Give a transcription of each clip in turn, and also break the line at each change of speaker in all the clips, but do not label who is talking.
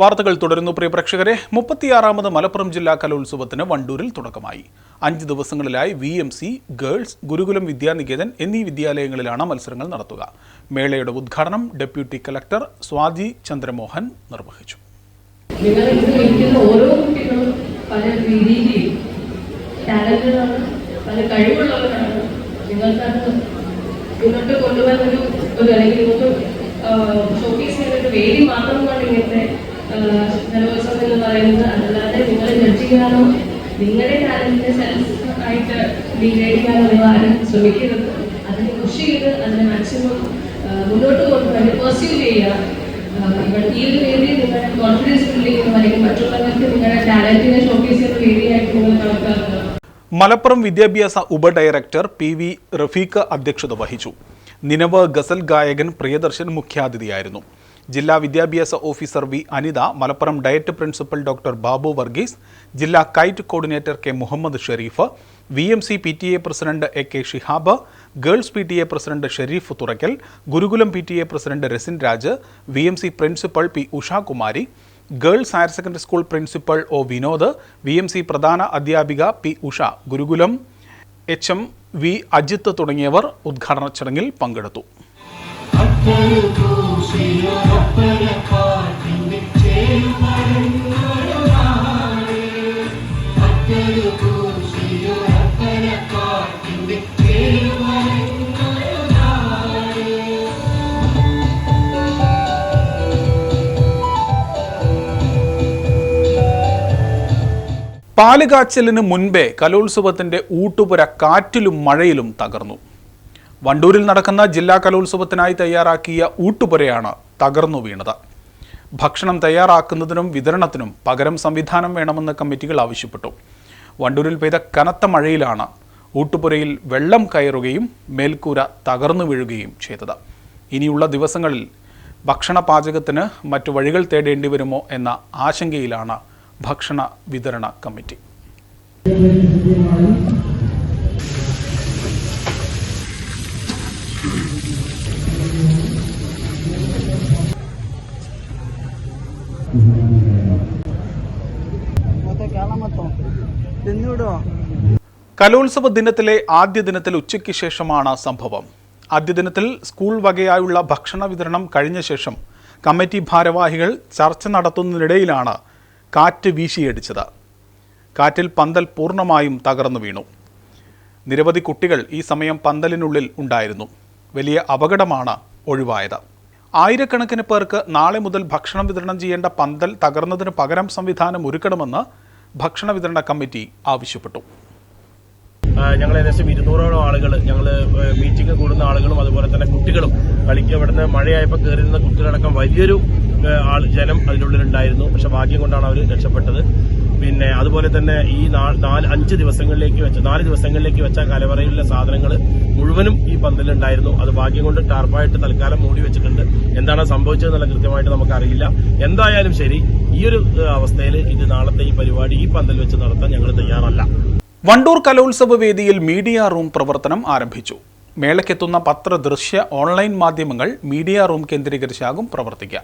വാർത്തകൾ തുടരുന്നു പ്രിയ പ്രേക്ഷകരെ. മുപ്പത്തിയാറാമത് മലപ്പുറം ജില്ലാ കലോത്സവത്തിന് വണ്ടൂരിൽ തുടക്കമായി. അഞ്ച് ദിവസങ്ങളിലായി V M C girls Gurukulam Vidyaniketan എന്നീ വിദ്യാലയങ്ങളിലാണ് മത്സരങ്ങൾ നടത്തുക. മേളയുടെ ഉദ്ഘാടനം ഡെപ്യൂട്ടി കലക്ടർ സ്വാതി ചന്ദ്രമോഹൻ നിർവഹിച്ചു.
ഓരോ കുട്ടികളും പല പല കഴിവുള്ളവരാണ്. ഒരു അല്ലെങ്കിൽ ഷോക്കേസ് ചെയ്യുന്ന ഒരു വേദി മാത്രമാണ് ഇങ്ങനത്തെ കലോത്സവം എന്ന് പറയുന്നത് അതല്ലാതെ നിങ്ങളെ ചെയ്യാനോ നിങ്ങളുടെ ടാലന്റിന്റെ സെൽഫ് ആയിട്ട് ചെയ്യാനോ നിങ്ങൾ ആരും ശ്രമിക്കരുത്. അതിനെ കൃഷി ചെയ്ത് അതിനെ മാക്സിമം മുന്നോട്ട് കൊണ്ടുപോകാൻ പെർസ്യൂ ചെയ്യുക. ഈ ഒരു വേദി നിങ്ങളുടെ കോൺഫിഡൻസ് ബിൽഡിംഗ് അല്ലെങ്കിൽ മറ്റുള്ളവർക്ക് നിങ്ങളുടെ ടാലന്റിനെ ഷോക്കേസ് ചെയ്യുന്ന വേദിയായിട്ട് നിങ്ങൾ കണക്കാക്കുക.
മലപ്പുറം വിദ്യാഭ്യാസ ഉപഡയറക്ടർ പി വി റഫീഖ് അധ്യക്ഷത വഹിച്ചു. നിലവ് ഗസൽ ഗായകൻ പ്രിയദർശൻ മുഖ്യാതിഥിയായിരുന്നു. ജില്ലാ വിദ്യാഭ്യാസ officer V Anitha Malappuram DIET principal doctor Babu Varghese ജില്ലാ KITE coordinator K Muhammad Sherif V M C P T A president A K Shihab girls P T A president Sherif Thurakkal Gurukulam P T A president Rasin Raj V M C principal P Ushakumari girls higher secondary school principal O Vinod V M C പ്രധാന അധ്യാപിക P Usha Gurukulam H M V Ajith തുടങ്ങിയവർ ഉദ്ഘാടന ചടങ്ങിൽ പങ്കെടുത്തു. പാലുകാച്ചലിന് മുൻപേ കലോത്സവത്തിന്റെ ഊട്ടുപുര കാറ്റിലും മഴയിലും തകർന്നു. വണ്ടൂരിൽ നടക്കുന്ന ജില്ലാ കലോത്സവത്തിനായി തയ്യാറാക്കിയ ഊട്ടുപുരയാണ് തകർന്നു വീണത്. ഭക്ഷണം തയ്യാറാക്കുന്നതിനും വിതരണത്തിനും പകരം സംവിധാനം വേണമെന്ന് കമ്മിറ്റികൾ ആവശ്യപ്പെട്ടു. വണ്ടൂരിൽ പെയ്ത കനത്ത മഴയിലാണ് ഊട്ടുപുരയിൽ വെള്ളം കയറുകയും മേൽക്കൂര തകർന്നു വീഴുകയും ചെയ്തത്. ഇനിയുള്ള ദിവസങ്ങളിൽ ഭക്ഷണ പാചകത്തിന് മറ്റു വഴികൾ തേടേണ്ടി വരുമോ എന്ന ആശങ്കയിലാണ് ഭക്ഷണ വിതരണ കമ്മിറ്റി. കലോത്സവ ദിനത്തിലെ ആദ്യ ദിനത്തിൽ ഉച്ചയ്ക്ക് ശേഷമാണ് സംഭവം. ആദ്യ ദിനത്തിൽ സ്കൂൾ വകയായുള്ള ഭക്ഷണ വിതരണം കഴിഞ്ഞ ശേഷം കമ്മിറ്റി ഭാരവാഹികൾ ചർച്ച നടത്തുന്നതിനിടയിലാണ് കാറ്റ് വീശിയടിച്ചത്. കാറ്റിൽ പന്തൽ പൂർണമായും തകർന്നു വീണു. നിരവധി കുട്ടികൾ ഈ സമയം പന്തലിനുള്ളിൽ ഉണ്ടായിരുന്നു. വലിയ അപകടമാണ് ഒഴിവായത്. ആയിരക്കണക്കിന് പേർക്ക് നാളെ മുതൽ ഭക്ഷണം വിതരണം ചെയ്യേണ്ട പന്തൽ തകർന്നതിന് പകരം സംവിധാനം ഒരുക്കണമെന്ന് ഭക്ഷണ വിതരണ കമ്മിറ്റി ആവശ്യപ്പെട്ടു.
ഞങ്ങൾ ഏകദേശം ഇരുന്നൂറോളം ആളുകൾ ഞങ്ങൾ മീറ്റിംഗ് കൂടുന്ന ആളുകളും അതുപോലെ തന്നെ കുട്ടികളും കളിക്കുക ഇവിടുന്ന് മഴയായപ്പോൾ കയറിയിരുന്ന കുട്ടികളടക്കം വലിയൊരു ആൾ ജനം അതിനുള്ളിലുണ്ടായിരുന്നു. പക്ഷെ ഭാഗ്യം കൊണ്ടാണ് അവർ രക്ഷപ്പെട്ടത്. പിന്നെ അതുപോലെ തന്നെ ഈ നാല് അഞ്ച് ദിവസങ്ങളിലേക്ക് വെച്ച നാല് ദിവസങ്ങളിലേക്ക് വെച്ച കലവറയിലുള്ള സാധനങ്ങൾ മുഴുവനും ഈ പന്തലുണ്ടായിരുന്നു അത് ഭാഗ്യം കൊണ്ട് ടാർപ്പായിട്ട് തൽക്കാലം മൂടി വെച്ചിട്ടുണ്ട്. എന്താണ് സംഭവിച്ചതെന്നുള്ള കൃത്യമായിട്ട് നമുക്കറിയില്ല. എന്തായാലും ശരി ഈ ഒരു അവസ്ഥയിൽ ഇത് നാളത്തെ ഈ പരിപാടി ഈ പന്തൽ വെച്ച് നടത്താൻ ഞങ്ങൾ തയ്യാറല്ല.
വണ്ടൂർ കലോത്സവ വേദിയിൽ മീഡിയ റൂം പ്രവർത്തനം ആരംഭിച്ചു. മേളയ്ക്കെത്തുന്ന പത്ര ദൃശ്യ ഓൺലൈൻ മാധ്യമങ്ങൾ മീഡിയ റൂം കേന്ദ്രീകരിച്ചാകും പ്രവർത്തിക്കുക.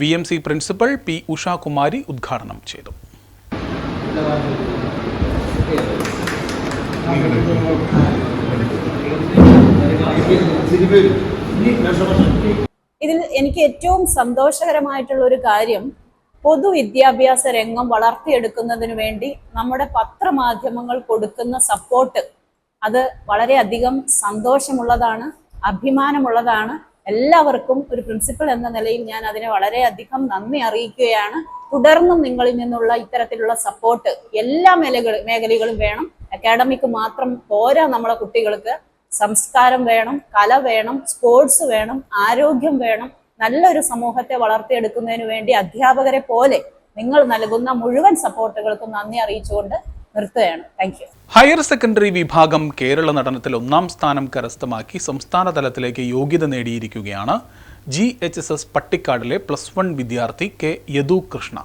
V M C principal P Ushakumari ഉദ്ഘാടനം ചെയ്തു.
ഇതിൽ എനിക്ക് ഏറ്റവും സന്തോഷകരമായിട്ടുള്ള ഒരു കാര്യം പൊതുവിദ്യാഭ്യാസ രംഗം വളർത്തിയെടുക്കുന്നതിന് വേണ്ടി നമ്മുടെ പത്രമാധ്യമങ്ങൾ കൊടുക്കുന്ന സപ്പോർട്ട് അത് വളരെയധികം സന്തോഷമുള്ളതാണ് അഭിമാനമുള്ളതാണ്. എല്ലാവർക്കും ഒരു പ്രിൻസിപ്പൽ എന്ന നിലയിൽ ഞാൻ അതിനെ വളരെയധികം നന്ദി അറിയിക്കുകയാണ്. തുടർന്നും നിങ്ങളിൽ നിന്നുള്ള ഇത്തരത്തിലുള്ള സപ്പോർട്ട് എല്ലാ മേലകൾ മേഖലകളും വേണം. അക്കാഡമിക് മാത്രം പോരാ നമ്മളെ കുട്ടികൾക്ക്. സംസ്കാരം വേണം കല വേണം സ്പോർട്സ് വേണം ആരോഗ്യം വേണം. നല്ലൊരു സമൂഹത്തെ വളർത്തിയെടുക്കുന്നതിന് വേണ്ടി അധ്യാപകരെ പോലെ നിങ്ങൾ നൽകുന്ന മുഴുവൻ സപ്പോർട്ടുകൾക്കും നന്ദി അറിയിച്ചുകൊണ്ട് നിർത്തുകയാണ്. താങ്ക് യു
ഹയർ സെക്കൻഡറി വിഭാഗം കേരള നടനത്തിൽ ഒന്നാം സ്ഥാനം കരസ്ഥമാക്കി സംസ്ഥാന തലത്തിലേക്ക് യോഗ്യത നേടിയിരിക്കുകയാണ്. ജി എച്ച് എസ് എസ് പട്ടിക്കാടിലെ പ്ലസ് വൺ വിദ്യാർത്ഥി കെ യദു കൃഷ്ണ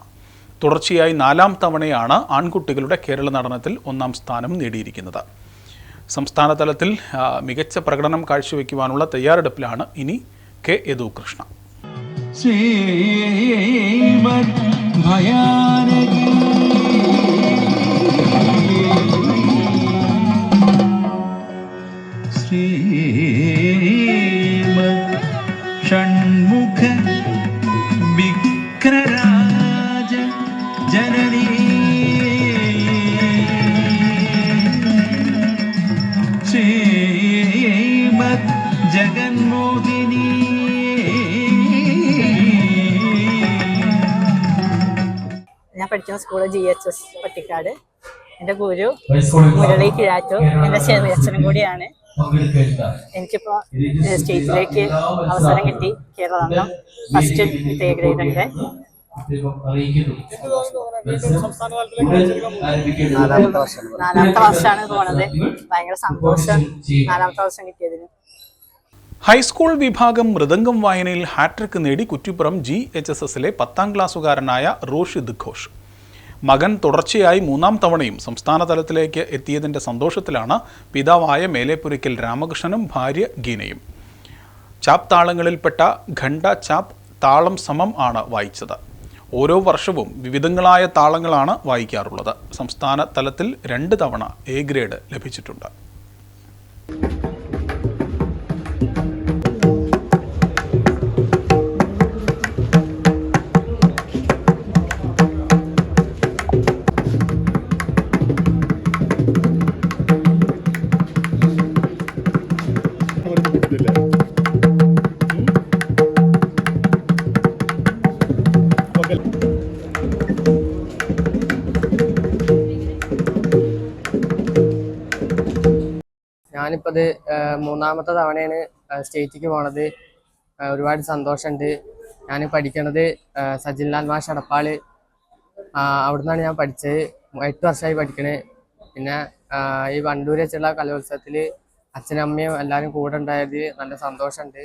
തുടർച്ചയായി നാലാം തവണയാണ് ആൺകുട്ടികളുടെ കേരള നടനത്തിൽ ഒന്നാം സ്ഥാനം നേടിയിരിക്കുന്നത്. സംസ്ഥാന തലത്തിൽ മികച്ച പ്രകടനം കാഴ്ചവെക്കുവാനുള്ള തയ്യാറെടുപ്പിലാണ് ഇനി കെ യദു കൃഷ്ണ
श्रीयेव भयानकी। श्रीम षण्मुख
विक्रराजननी പഠിക്കുന്ന school G H S Pattikkad. എന്റെ ഗുരു മുരളി കിഴാറ്റു എന്റെ ചെറിയച്ഛനും കൂടിയാണ്. എനിക്കിപ്പോ സ്റ്റേറ്റിലേക്ക് അവസരം കിട്ടി കേരളം ഫസ്റ്റ് എ ഗ്രേഡ് ഉണ്ട് നാലാമത്തെ വർഷമാണ് പോണത്. ഭയങ്കര സന്തോഷം. നാലാമത്തെ വർഷം കിട്ടിയതിന്.
ഹൈസ്കൂൾ വിഭാഗം മൃദംഗം വായനയിൽ ഹാട്രിക് നേടി കുറ്റിപ്പുറം ജി എച്ച് എസ് എസിലെ പത്താം ക്ലാസ്സുകാരനായ റോഷിദ് ഘോഷ്. മകൻ തുടർച്ചയായി മൂന്നാം തവണയും സംസ്ഥാന തലത്തിലേക്ക് എത്തിയതിന്റെ സന്തോഷത്തിലാണ് പിതാവായ മേലേപ്പുരയ്ക്കൽ രാമകൃഷ്ണനും ഭാര്യ ഗീനയും. ചാപ് താളങ്ങളിൽപ്പെട്ട ഖണ്ഡ ചാപ് താളം സമം ആണ് വായിച്ചത്. ഓരോ വർഷവും വിവിധങ്ങളായ താളങ്ങളാണ് വായിക്കാറുള്ളത്. സംസ്ഥാന തലത്തിൽ രണ്ട് തവണ എ ഗ്രേഡ് ലഭിച്ചിട്ടുണ്ട്.
ഞാനിപ്പോൾ അത് മൂന്നാമത്തെ തവണയാണ് സ്റ്റേറ്റിക്ക് പോണത്. ഒരുപാട് സന്തോഷമുണ്ട് ഞാൻ പഠിക്കണത് സജിൻ സജിൻലാൽ മാഷ് അടപ്പാൾ. അവിടുന്നാണ് ഞാൻ പഠിച്ചത്. എട്ട് വർഷമായി പഠിക്കണേ. പിന്നെ ഈ വണ്ടൂർ വെച്ചുള്ള കലോത്സവത്തിൽ അച്ഛനും അമ്മയും എല്ലാവരും കൂടെ ഉണ്ടായത് നല്ല സന്തോഷമുണ്ട്